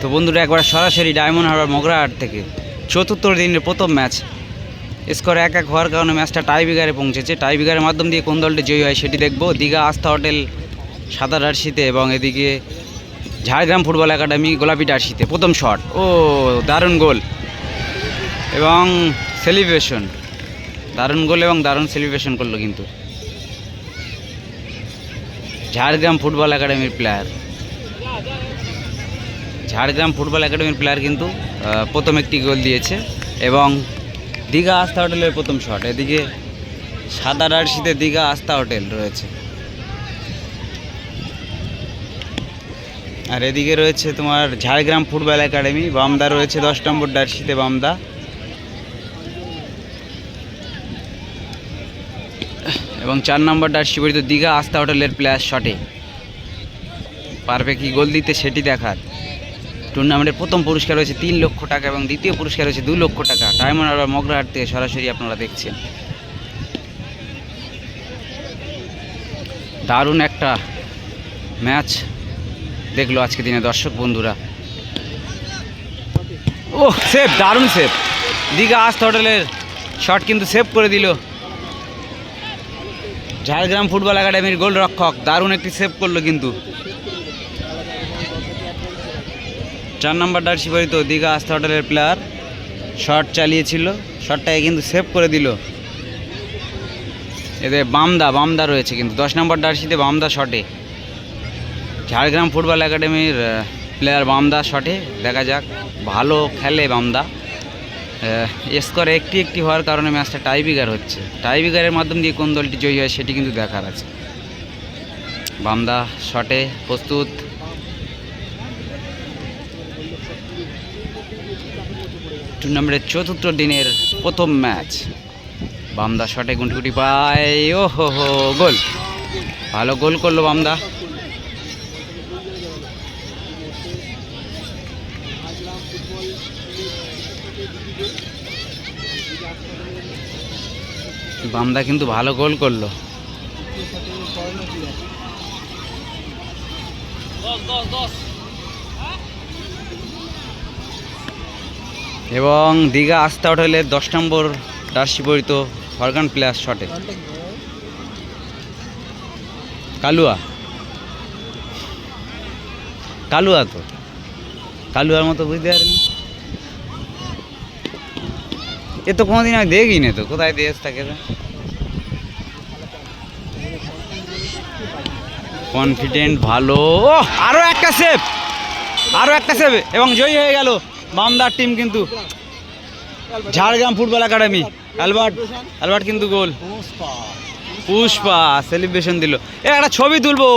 তো বন্ধুরা, একবার সরাসরি ডায়মন্ড হারবার মগরাহাট থেকে চতুর্থ দিনের প্রথম ম্যাচ। স্কোর এক এক হওয়ার কারণে ম্যাচটা টাই বিগারে পৌঁছেছে। টাই বিগারের মাধ্যম দিয়ে কোন দলটি জয়ী হয় সেটি দেখব। দীঘা আস্থা হোটেল, সাদা ডার্সিতে এবং এদিকে ঝাড়গ্রাম ফুটবল একাডেমি গোলাপি ডার্সিতে প্রথম শট। ও, দারুণ গোল এবং সেলিব্রেশন। দারুণ গোল এবং দারুণ সেলিব্রেশন করল কিন্তু। ঝাড়গ্রাম ফুটবল একাডেমির প্লেয়ার ঝাড়গ্রাম ফুটবল একাডেমির প্লেয়ার কিন্তু প্রথম একটি গোল দিয়েছে এবং দীঘা আস্থা হোটেলের প্রথম শট এদিকে সাদা ডার্সিতে দীঘা আস্থা হোটেল রয়েছে। আর এদিকে রয়েছে তোমার ঝাড়গ্রাম ফুটবল একাডেমি। বামদা রয়েছে দশ নম্বর ডার্সিতে বামদা। এবং চার নম্বর ডার্সি পরিত দীঘা আস্থা হোটেলের প্লেয়ার শটে পারবে কি গোল দিতে সেটি দেখার। টুর্নামেন্টের প্রথম পুরস্কার রয়েছে তিন লক্ষ টাকা এবং দ্বিতীয় পুরস্কার রয়েছে দু লক্ষ টাকা। ডায়মন্ড হারবার মগরাহাট থেকে সরাসরি আপনারা দেখছেন। দারুণ একটা ম্যাচ দেখল আজকে দিনে দর্শক বন্ধুরা। ও সেফ, দারুণ সেফ। দীঘা আস্থা হোটেলের শট কিন্তু সেভ করে দিল। ঝাড়গ্রাম ফুটবল একাডেমির গোলরক্ষক, দারুণ একটি সেভ করল কিন্তু। চার নম্বর ডার্সি পরিত দীঘা আস্থা হোটেলের প্লেয়ার। শট চালিয়েছিল, শটটাকে কিন্তু সেভ করে দিল। এদের বামদা বামদা রয়েছে কিন্তু। দশ নম্বর ডার্সিতে বামদা শটে। ঝাড়গ্রাম ফুটবল একাডেমির প্লেয়ার বামদা শটে। দেখা যাক, ভালো খেলে বামদা। স্কোর একটি একটি হওয়ার কারণে ম্যাচটা টাইবিগার হচ্ছে। টাইবিগারের মাধ্যম দিয়ে কোন দলটি জয়ী হয় সেটি কিন্তু দেখার আছে। বামদা শটে প্রস্তুত। টুর্নামেন্টের চতুর্থ দিনের প্রথম ম্যাচ। বামদা শটে গুনটুকুটি পায়। ও হো হো গোল। ভালো গোল করল বামদা। বামদা কিন্তু ভালো গোল করল। এবং দীঘা আস্থা হোটেলের দশ নম্বর ডার্সি পরিত ফরগান প্লেয়ার শটে। কালুয়া। কালুয়া তো। কালুয়ার মতো বুঝতে পারেনি। এ তো কোনোদিন আমি দেখি না তো কোথায় দেশ থাকে কনফিডেন্ট ভালো। ওহ, আরও একটা সেভ আরও একটা সেভ এবং জয়ী হয়ে গেল। বামদার টিম কিন্তু Jhargram football academy Albert Albert কিন্তু গোল পুষ্পা সেলিব্রেশন দিল। এ, একটা ছবি তুলবো।